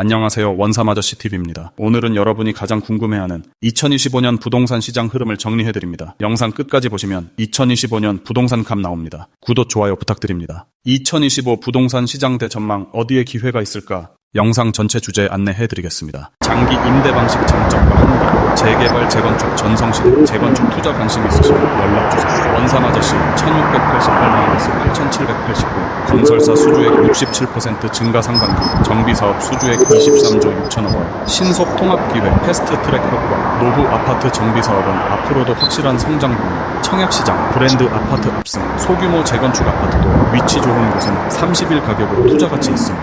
안녕하세요. 원삼 아저씨 TV입니다. 오늘은 여러분이 가장 궁금해하는 2025년 부동산 시장 흐름을 정리해드립니다. 영상 끝까지 보시면 2025년 부동산 값 나옵니다. 구독, 좋아요 부탁드립니다. 2025 부동산 시장 대전망 어디에 기회가 있을까? 영상 전체 주제 안내해드리겠습니다. 장기 임대 방식 장점과 한계, 재개발, 재건축, 전성시대, 재건축 투자 관심 있으시면 연락주세요. 원삼 아저씨 1688-8789, 건설사 수주액 67% 증가 상반기, 정비사업 수주액 23조 6천억 원, 신속 통합기회, 패스트트랙 효과, 노후 아파트 정비사업은 앞으로도 확실한 성장 동력, 청약시장, 브랜드 아파트 압승, 소규모 재건축 아파트도 위치 좋은 곳은 30일 가격으로 투자 가치 있음.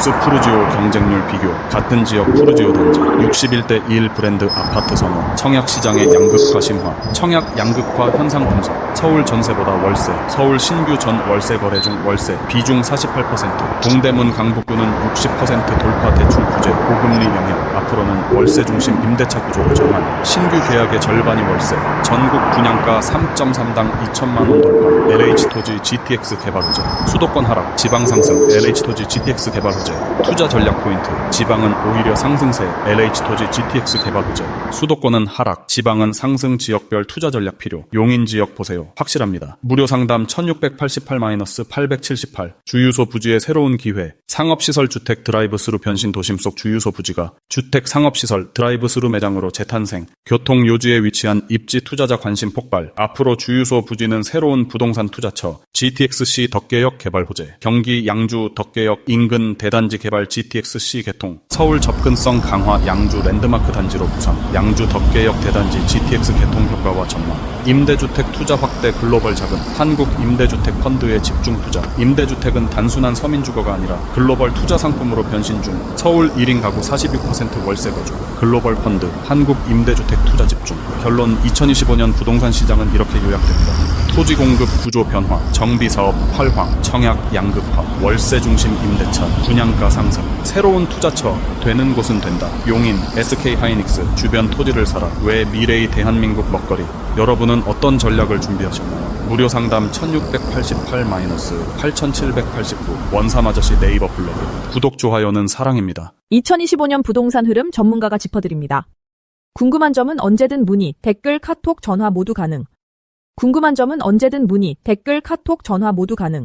보스 푸르지오 경쟁률 비교 같은 지역 푸르지오 단지 61대 1 브랜드 아파트 선호 청약 시장의 양극화 심화 청약 양극화 현상 분석 서울 전세보다 월세 서울 신규 전 월세 거래 중 월세 비중 48% 동대문 강북구는 60% 돌파 대출 규제 고금리 영향 앞으로는 월세 중심 임대차 구조로 전환 신규 계약의 절반이 월세 전국 분양가 3.3당 2천만 원 돌파 LH토지 GTX 개발 호재 수도권 하락 지방 상승 LH토지 GTX 개발 호재 투자 전략 포인트 지방은 오히려 상승세 LH토지 GTX 개발 호재 수도권은 하락 지방은 상승 지역별 투자 전략 필요. 용인 지역 보세요. 확실합니다. 무료 상담 1688-878 주유소 부지의 새로운 기회. 상업시설 주택 드라이브스루 변신 도심 속 주유소 부지가 주택 상업시설 드라이브스루 매장으로 재탄생. 교통 요지에 위치한 입지 투자자 관심 폭발. 앞으로 주유소 부지는 새로운 부동산 투자처 GTX-C 덕계역 개발 호재. 경기 양주 덕계역 인근 대단 지 개발 GTX-C 개통. 서울 접근성 강화 양주 랜드마크 단지로 부상. 양주 덕계역 대단지 GTX 개통 효과와 전망. 임대주택 투자 확대 글로벌 자금. 한국 임대주택 펀드의 집중 투자. 임대주택은 단순한 서민 주거가 아니라 글로벌 투자 상품으로 변신 중. 서울 1인 가구 46% 월세 거주. 글로벌 펀드. 한국 임대주택 투자 집중. 결론 2025년 부동산 시장은 이렇게 요약됩니다 토지 공급 구조 변화 정비 사업 활황 청약 양극화 월세 중심 임대차 분양가 상승 새로운 투자처 되는 곳은 된다 용인 SK 하이닉스 주변 토지를 사라 왜 미래의 대한민국 먹거리 여러분은 어떤 전략을 준비하셨나요? 무료 상담 1688-8789 원삼 아저씨 네이버 블로그 구독 좋아요는 사랑입니다. 2025년 부동산 흐름 전문가가 짚어드립니다. 궁금한 점은 언제든 문의, 댓글, 카톡, 전화 모두 가능. 궁금한 점은 언제든 문의, 댓글, 카톡, 전화 모두 가능.